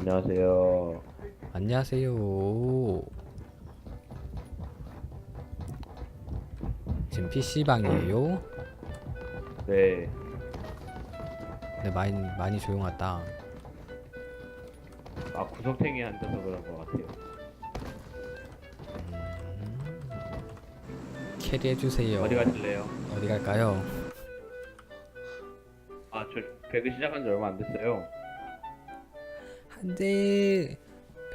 안녕하세요. 안녕하세요. 지금 PC방이에요. 네, 네, 많이, 많이 조용하다. 아 구석탱이 앉아서 그런 것 같아요. 캐리해주세요. 어디 가실래요? 어디 갈까요? 아, 저 배그 시작한 지 얼마 안 됐어요. 한대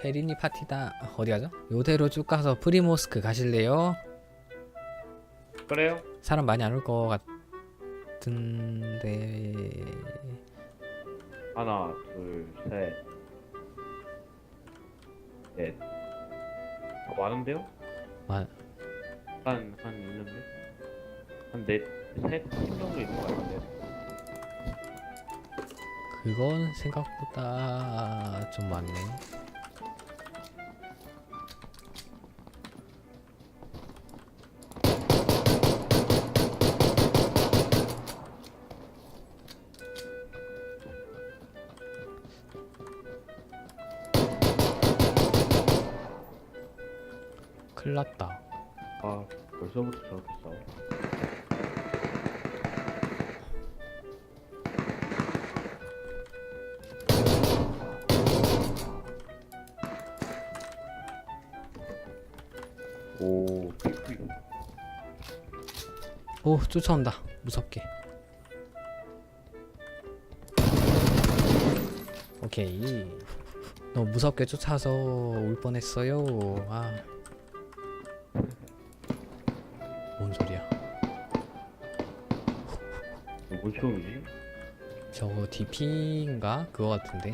베리니 파티다. 어디 가죠? 요대로 쭉 가서 프리모스크 가실래요? 그래요? 사람 많이 안 올 것 같은데. 하나, 둘, 셋, 넷. 아, 많은데요? 많- 한, 한 있는데? 한 넷, 셋, 팀 정도 있는 것 같은데. 그건 생각보다 좀 많네. 큰일 났다. 아, 벌써부터 저렇게 싸워. 오. 오, 쫓아온다. 무섭게. 오케이. 너무 무섭게 쫓아서 올 뻔했어요. 아. 뭔 소리야? 뭔 총이지? 저거 DP인가? 그거 같은데.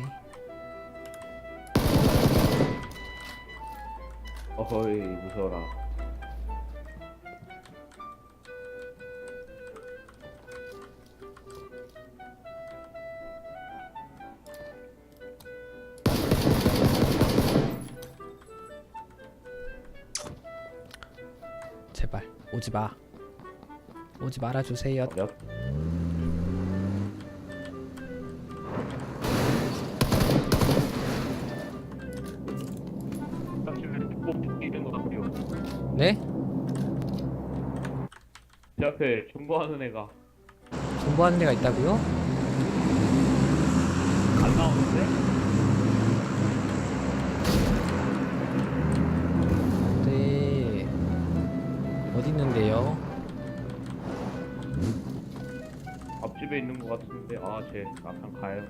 어허이, 무서워라. 오지 마. 오지 말아 주세요. 몇? 네? 제 앞에 존버하는 애가 공부하는 데가 있다고요? 안 나오는데? 있는데요? 앞집에 있는 것 같은데 아, 쟤 앞장 가요.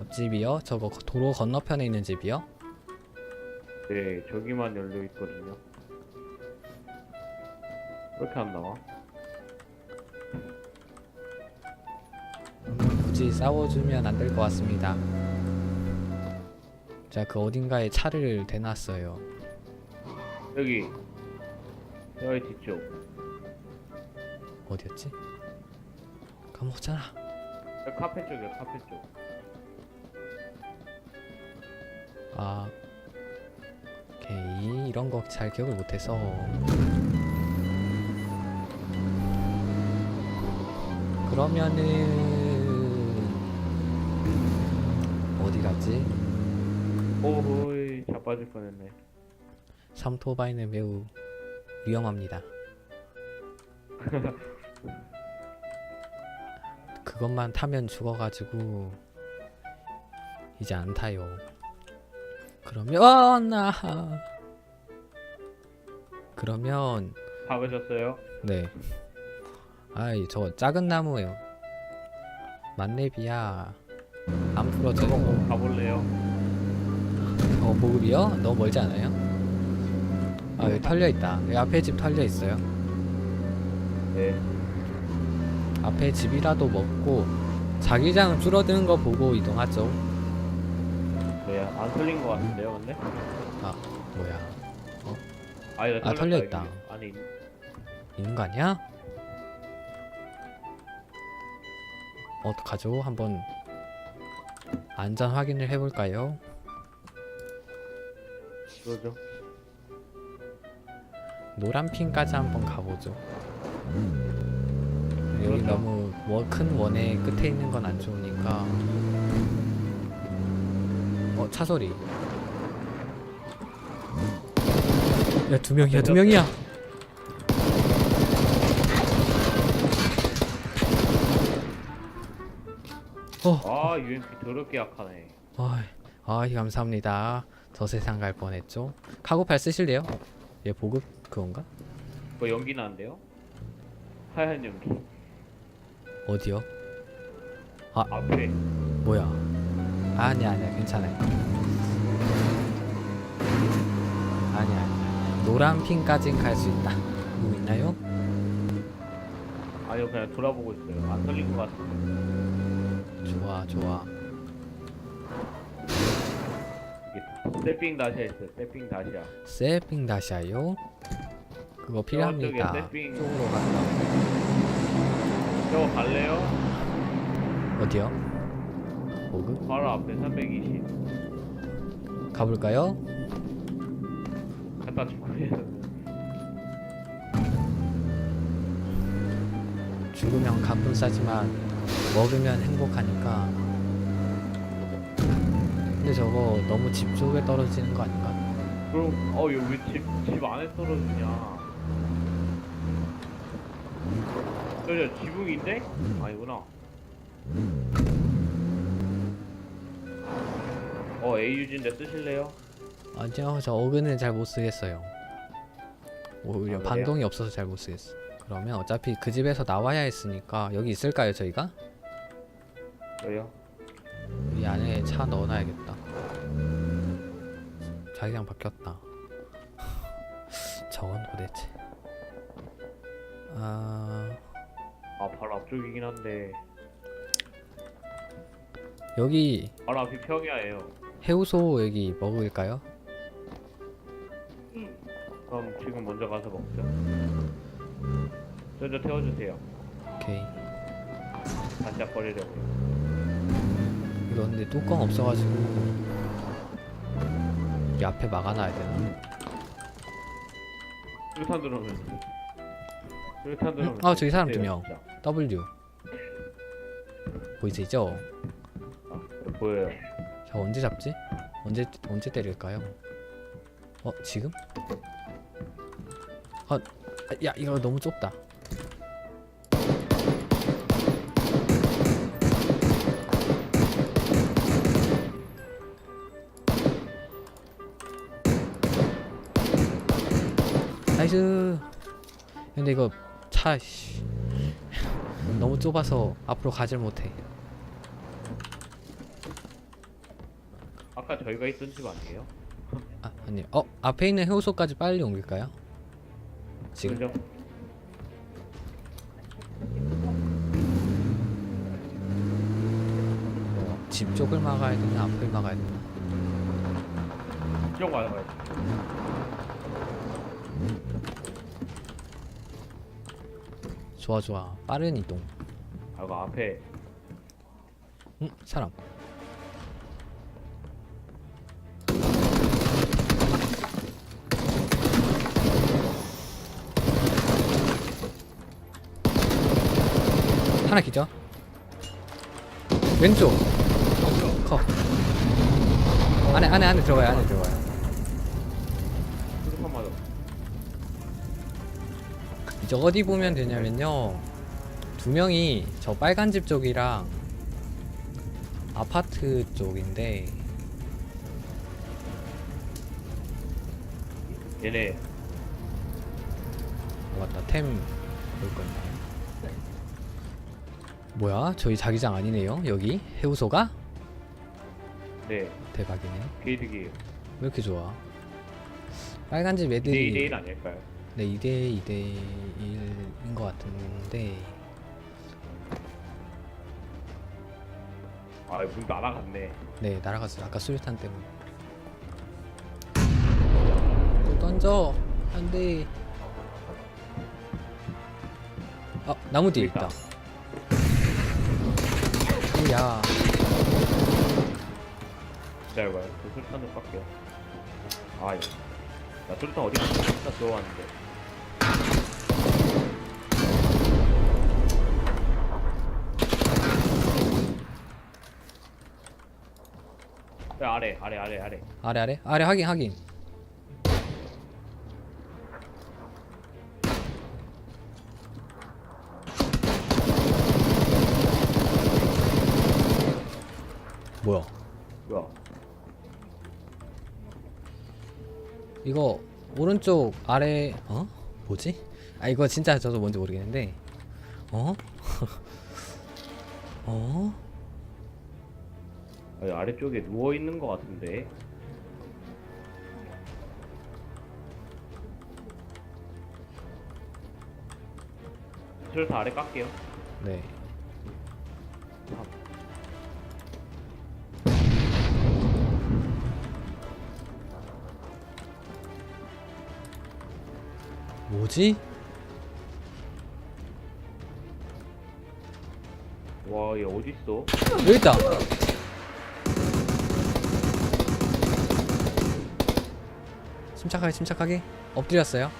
옆집이요? 저거 도로 건너편에 있는 집이요? 네, 저기만 열려 있거든요. 왜 이렇게 안 나와? 굳이 싸워주면 안 될 것 같습니다. 자, 그 어딘가에 차를 대놨어요. 여기 여기 뒤쪽 어디였지? 까먹었잖아. 여기 카페 쪽이야 카페 쪽 아, 오케이. 이런 거 잘 기억을 못해서. 그러면은 어디 갔지? 오호이 자빠질 뻔했네 삼토바이는 매우 위험합니다. 그것만 타면 죽어가지고 이제 안 타요. 그러면 나 그러면 가보셨어요? 네. 아이 저 작은 나무예요. 만렙이야. 안 풀어져요. 저거 가볼래요? 어 보급이요? 너무 멀지 않아요? 아 여기 털려 있다. 여기 앞에 집 털려 있어요. 네 앞에 집이라도 먹고 자기장 줄어드는 거 보고 이동하죠. 뭐야 안 털린 것 같은데요 근데? 뭐야? 아니 아, 털려 있다. 아니 있는 거 아니야? 어떡하죠? 한번 안전 확인을 해볼까요? 그러죠 노란 핀까지 한번 가보죠. 여기. 너무 원- 큰 원의 끝에 있는 건 안 좋으니까 차 소리. 야, 두 명이야, 두 명이야. 어, 아 UMP 더럽게 약하네. 아이, 아이, 감사합니다. 저 세상 갈 뻔했죠. 카고팔 쓰실래요? 얘 보급 그건가? 뭐 연기 나는데요? 하얀 연기. 어디요? 앞에. 뭐야? 아니야, 아니야, 괜찮아요. 아니야, 아니야. 노란 핀까진 갈 수 있다. 누구 있나요? 아니요 그냥 돌아보고 있어요. 안 걸린 것 같은데. 좋아, 좋아. 세핑 다시아 있어요. 세핑 다시아. 세핑 다시아요? 그거 필요합니다. 저쪽에 세핑. 쪽으로 간다. 저거 갈래요? 어디요? 보급? 바로 앞에 320. 가볼까요? 갖다 주고요. 죽으면 가뿐 싸지만 먹으면 행복하니까. 근데 저거 너무 집 쪽에 떨어지는 거 아닌가? 그럼 어 여기 왜집집 안에 떨어지냐? 저저 지붕인데? 아니구나. 어 AUG인데 쓰실래요? 아니요, 저 어근은 잘 못 쓰겠어요. 오히려 아, 그래요? 반동이 없어서 잘 못 쓰겠어. 그러면 어차피 그 집에서 나와야 했으니까 여기 있을까요, 저희가? 왜요? 이 안에 차 넣어놔야겠다. 자기장 바뀌었다. 저건 도대체. 아 아 바로 앞쪽이긴 한데 여기 바로 앞이 평야예요. 해우소 여기 먹을까요? 그럼 지금 먼저 가서 먹죠. 저저 태워주세요. 오케이. 다시 버리려고. 이거 근데 뚜껑 없어가지고 이 앞에 막아놔야 되나? 수류탄 들어오면. 수류탄 들어오면. 아, 저기 사람 두 진짜. 명. W 보이시죠? 아, 보여요. 저 언제 잡지? 언제 언제 때릴까요? 어 지금? 아, 야 이거 너무 좁다. 나이스. 근데 이거 차 씨. 너무 좁아서 앞으로 가질 못해. 아까 저희가 있던 집 아니에요? 아, 아니. 어, 앞에 있는 해우소까지 빨리 옮길까요? 지금. 그죠? 어, 집 쪽을 막아야 되나 앞을 막아야 되나? 이쪽 가요. 좋아 좋아. 빠른 이동. 아, 그 앞에 응, 사람. 하나 기죠. 왼쪽. 컷. 안에 안에 안에 들어가요. 안에 들어가요. 이제 어디 보면 되냐면요. 두 명이 저 빨간 집 쪽이랑 아파트 쪽인데. 얘네. 어, 맞다. 템 볼 건데. 뭐야? 저희 자기장 아니네요 여기? 해우소가? 네. 대박이네. 게이득이에요. 왜 이렇게 좋아? 빨간 집 2대 애들이 2대1 아닐까요? 네 2대 2대 1인 것 같은데 아, 문 날아갔네. 네 날아갔어요 아까 수류탄 때문에 또 던져 안 돼 아 나무 뒤에 있다 야 기다려봐요. 저 수류탄 좀 깎게요. 아, 예. 나 수류탄 어디 갔어? 수류탄 들어왔는데. 야, 아래 아래 아래 아래 아래 아래 아래 확인 확인 뭐야 뭐야 이거 오른쪽 아래 어? 뭐지? 아 이거 진짜 저도 뭔지 모르겠는데. 어? 어? 아니, 아래쪽에 누워 있는 것 같은데. 저다 아래 깎게요. 네 뭐지? 와 얘 어디 있어 여기 있다. 침착하게 침착하게 엎드렸어요.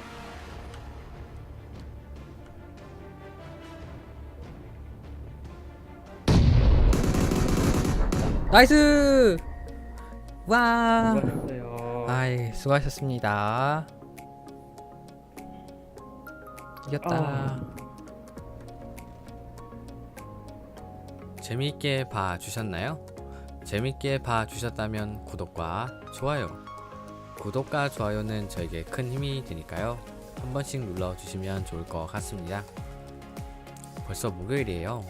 나이스! 와! 수고하셨어요 아이 수고하셨습니다. 이겼다. 아. 재미있게 봐주셨나요? 재밌게 봐주셨다면 구독과 좋아요. 구독과 좋아요는 저에게 큰 힘이 되니까요. 한 번씩 눌러주시면 좋을 것 같습니다. 벌써 목요일이에요.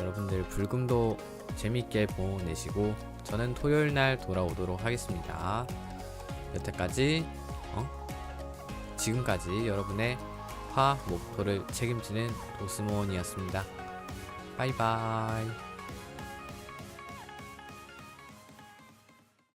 여러분들 불금도 재밌게 보내시고 저는 토요일 날 돌아오도록 하겠습니다. 여태까지 어? 지금까지 여러분의 화 목표를 책임지는 도스몬이었습니다. 바이바이.